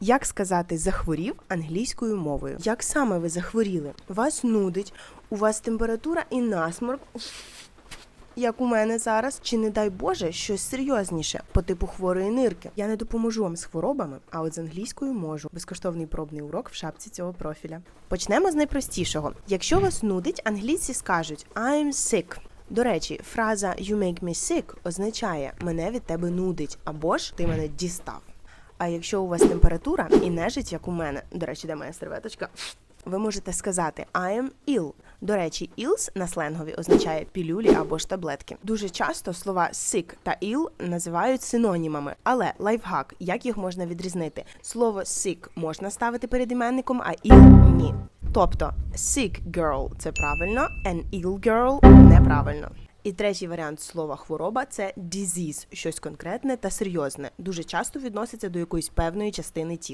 Як сказати захворів англійською мовою? Як саме ви захворіли? Вас нудить, у вас температура і насморк. Як у мене зараз, чи не дай Боже, щось серйозніше по типу хворої нирки. Я не допоможу вам з хворобами, а от з англійською можу. Безкоштовний пробний урок в шапці цього профіля. Почнемо з найпростішого. Якщо вас нудить, англійці скажуть I'm sick. До речі, фраза You make me sick означає мене від тебе нудить або ж ти мене дістав. А якщо у вас температура і нежить, як у мене, до речі, де моя серветочка, ви можете сказати I am ill. До речі, ills на сленгові означає пілюлі або ж таблетки. Дуже часто слова sick та ill називають синонімами, але лайфхак, як їх можна відрізнити? Слово sick можна ставити перед іменником, а ill – ні. Тобто sick girl – це правильно, and ill girl – неправильно. І третій варіант слова хвороба це disease, щось конкретне та серйозне. Дуже часто відноситься до якоїсь певної частини тіла.